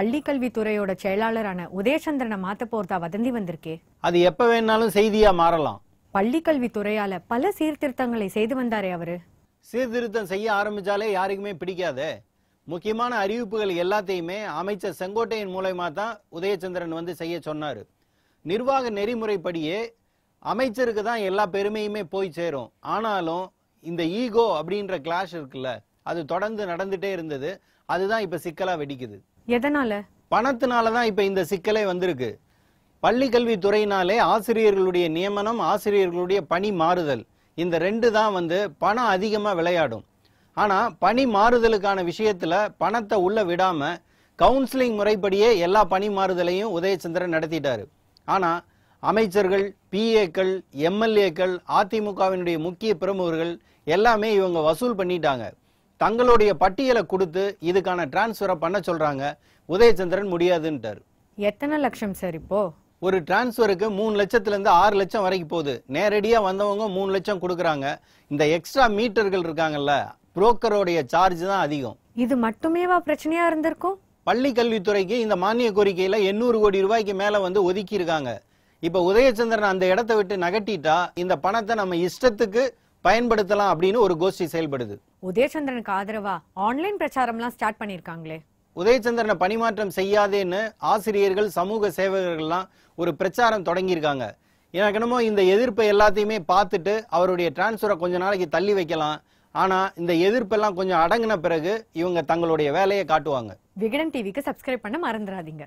பள்ளிக்கல்வித்துறையோட செயலாளரான உதயச்சந்திரனை மாத்த போறதா வதந்தி வந்திருக்கே. அது எப்ப வேணாலும் செய்தியா மாறலாம். பள்ளிக்கல்வித்துறையால பல சீர்திருத்தங்களை செய்து வந்தாரே அவரு. சீர்திருத்தம் செய்ய ஆரம்பிச்சாலே யாருக்குமே பிடிக்காதே. முக்கியமான அறிவிப்புகள் எல்லாத்தையுமே அமைச்சர் செங்கோட்டையன் மூலயமா தான் உதயச்சந்திரன் வந்து செய்ய சொன்னாரு. நிர்வாக நெறிமுறைப்படியே அமைச்சருக்கு தான் எல்லா பெருமையுமே போய் சேரும். ஆனாலும் இந்த ஈகோ அப்படின்ற கிளாஷ் இருக்குல்ல அது தொடர்ந்து நடந்துட்டே இருந்தது. அதுதான் இப்ப சிக்கலா வெடிக்குது. எதனால? பணத்தினால தான் இப்ப இந்த சிக்கலே வந்திருக்கு. பள்ளி கல்வித்துறையினாலே ஆசிரியர்களுடைய நியமனம் ஆசிரியர்களுடைய பணி மாறுதல். இந்த ரெண்டு தான் வந்து பணம் அதிகமாக விளையாடும். ஆனால் பணி மாறுதலுக்கான விஷயத்தில் பணத்தை உள்ள விடாமல் கவுன்சிலிங் முறைப்படியே எல்லா பணி மாறுதலையும் உதயச்சந்திரன் நடத்திட்டாரு. ஆனால் அமைச்சர்கள் பிஏக்கள் எம்எல்ஏக்கள் அதிமுகவினுடைய முக்கிய பிரமுகர்கள் எல்லாமே இவங்க வசூல் பண்ணிட்டாங்க. தங்களுடைய பட்டியலை கொடுத்து இதுக்கான டிரான்ஸ்ஃபரை பண்ண சொல்றாங்க. உதயச்சந்திரன் முடியாதுன்ட்டார். எத்தனை லட்சம் சார் இப்போ? ஒரு டிரான்ஸ்ஃபருக்கு மூணு லட்சத்துல இருந்து ஆறு லட்சம் வரைக்கும் போகுது. நேரடியா வந்தவங்க மூணு லட்சம் கொடுக்குறாங்க. இந்த எக்ஸ்ட்ரா மீட்டர்கள் இருக்காங்கல்ல புரோக்கரோடைய சார்ஜ் தான் அதிகம். இது மட்டுமேவா பிரச்சனையா இருந்திருக்கும்? பள்ளி கல்வித்துறைக்கு இந்த மானிய கோரிக்கையில எண்ணூறு கோடி ரூபாய்க்கு மேல வந்து ஒதுக்கி இருக்காங்க இப்ப உதயச்சந்திரன் அந்த இடத்தை விட்டு நகட்டிட்டா இந்த பணத்தை நம்ம இஷ்டத்துக்கு பயன்படுத்தலாம் அப்படின்னு ஒரு கோஷ்டி செயல்படுது. உதயச்சந்திரனுக்கு ஆதரவா ஆன்லைன் பிரச்சாரம்லாம் ஸ்டார்ட் பண்ணிருக்காங்களே உதயச்சந்திரனை பணிமாற்றம் செய்யாதேன்னு ஆசிரியர்கள் சமூக சேவகர்கள்லாம் ஒரு பிரச்சாரம் தொடங்கியிருக்காங்க. எனக்கு என்னமோ இந்த எதிர்ப்பை எல்லாத்தையுமே பார்த்துட்டு அவருடைய டிரான்ஸ்ஃபரை கொஞ்ச நாளைக்கு தள்ளி வைக்கலாம். ஆனா இந்த எதிர்ப்பெல்லாம் கொஞ்சம் அடங்கின பிறகு இவங்க தங்களுடைய வேலையை காட்டுவாங்க. விகடன் டிவிக்கு சப்ஸ்கிரைப் பண்ண மறந்துடாதீங்க.